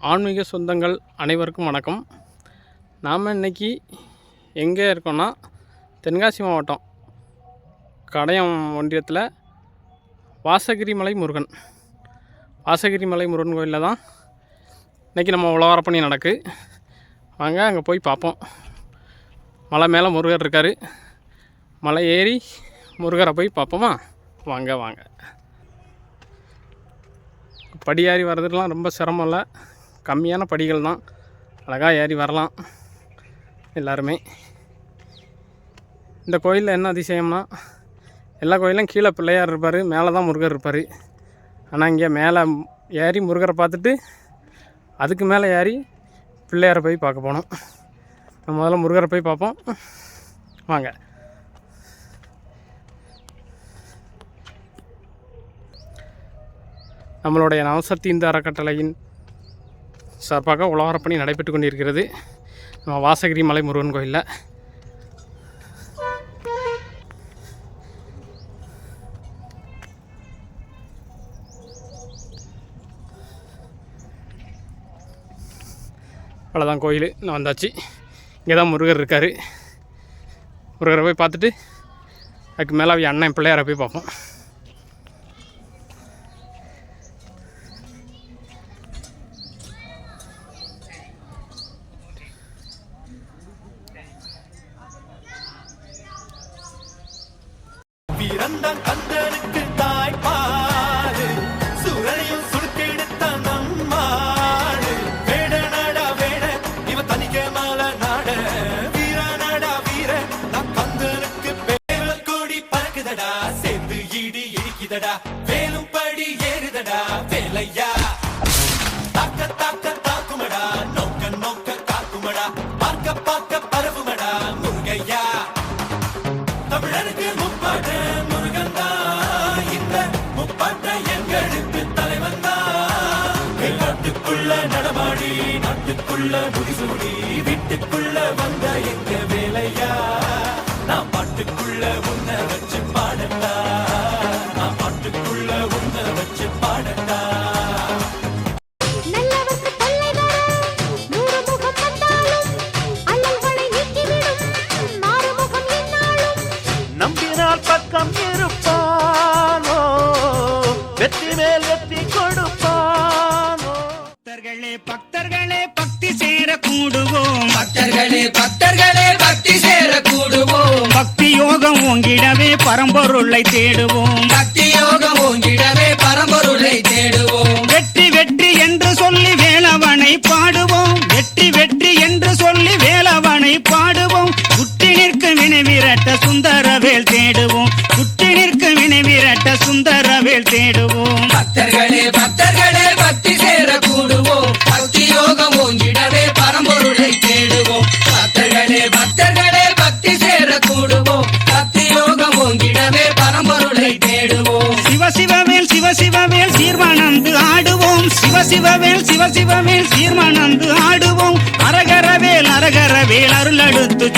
ஆன்மீக சொந்தங்கள் அனைவருக்கும் வணக்கம். நாம் இன்னைக்கு எங்கே இருக்கோன்னா தென்காசி மாவட்டம் கடையம் ஒன்றியத்தில் வாசகிரி மலை முருகன். வாசகிரி மலை முருகன் கோயிலில் தான் இன்றைக்கி நம்ம உழவாரப்பணி நடக்கு. வாங்க அங்கே போய் பார்ப்போம் மலை மேலே முருகர் இருக்கார். மலை ஏறி முருகரை போய் பார்ப்போமா வாங்க வாங்க. படியாரி வர்றதுலாம் ரொம்ப சிரமம் இல்லை. கம்மியான படிகள் தான். அழகாக ஏறி வரலாம். எல்லாருமே. இந்த கோயிலில் என்ன அதிசயம்னா எல்லா கோயிலும் கீழே பிள்ளையார் இருப்பார் மேலே தான் முருகர் இருப்பார். ஆனால் இங்கே மேலே ஏறி முருகரை பார்த்துட்டு அதுக்கு மேலே ஏறி பிள்ளையாரை போய் பார்க்க போனோம். நம்ம முதல்ல முருகரை போய் பார்ப்போம். வாங்க. நம்மளுடைய நவசக்தி இந்த அறக்கட்டளையின் சார்பாக உழவாரப்பணி நடைபெற்று கொண்டிருக்கிறது. நம்ம வாசகிரி மலை முருகன் கோயிலில். அவ்வளோதான் கோயில். நான் வந்தாச்சு. இங்கே தான் முருகர் இருக்கார். முருகரை போய் பார்த்துட்டு அதுக்கு மேலே அவங்க அண்ணன் பிள்ளையாரை போய் பார்ப்போம். பிறந்தான் கந்தனுக்கு தாய்ப்பாடு. சுரனையும் சுருக்கெடுத்த நம்மாடு. வேட நாடா வேட இவ தனிக்க மால நாட. வீர நாடா வீர நான் கந்தனுக்கு பேர கொடி பறக்குதடா. சேர்ந்து இடி இடிக்குதடா. வேலும் படி ஏறுதடா. வேலையா? தாக்க தாக்க தாக்குமடா. நோக்க நோக்க காக்குமடா. பார்க்க பார்க்க பரவுமடா. முருகையா? தமிழருக்கு முப்பாட்டு முருகன் தான் இந்த முப்பாட்ட எங்களுக்கு தலைவன் தான் நாட்டுக்குள்ள நடமாடி நாட்டுக்குள்ள முடிசூடி வீட்டுக்குள்ள வந்த எங்க வேலையா? நான் பாட்டுக்குள்ள உன்னை வச்சு பாடட்டா? பக்கம் இருப்பானோ வெற்றி மேல் வெற்றி கொடுப்பானோ? பக்தர்களே பக்தர்களே பக்தி சேர கூடுவோம். பக்தர்களே பக்தர்களே பக்தி சேர கூடுவோம். பக்தி யோகம் ஓங்கிடவே பரம்பொருளை தேடுவோம். பக்தி யோகம் ஓங்கிடவே பரம்பொருளை தேடுவோம். வெற்றி வெற்றி என்று சொல்லி வேலவனை பாடுவோம். வெற்றி வெற்றி என்று சொல்லி வேலவனை பாடுவோம். குட்டி நிற்கும் வினை விரட்ட சுந்தரவேல் பக்தர்களே பக்தர்களே பக்தி சேர கூடுவோம் பக்தி யோகம் ஓங்கிடவே பரம்பொருளை தேடுவோம். சிவசிவவேல் சிவசிவவேல் சீர்மானந்து ஆடுவோம். சிவசிவவேல் சிவசிவவேல் சீர்மானந்து ஆடுவோம். அரகரவேல் அரகரவேல் அருள் அடுத்து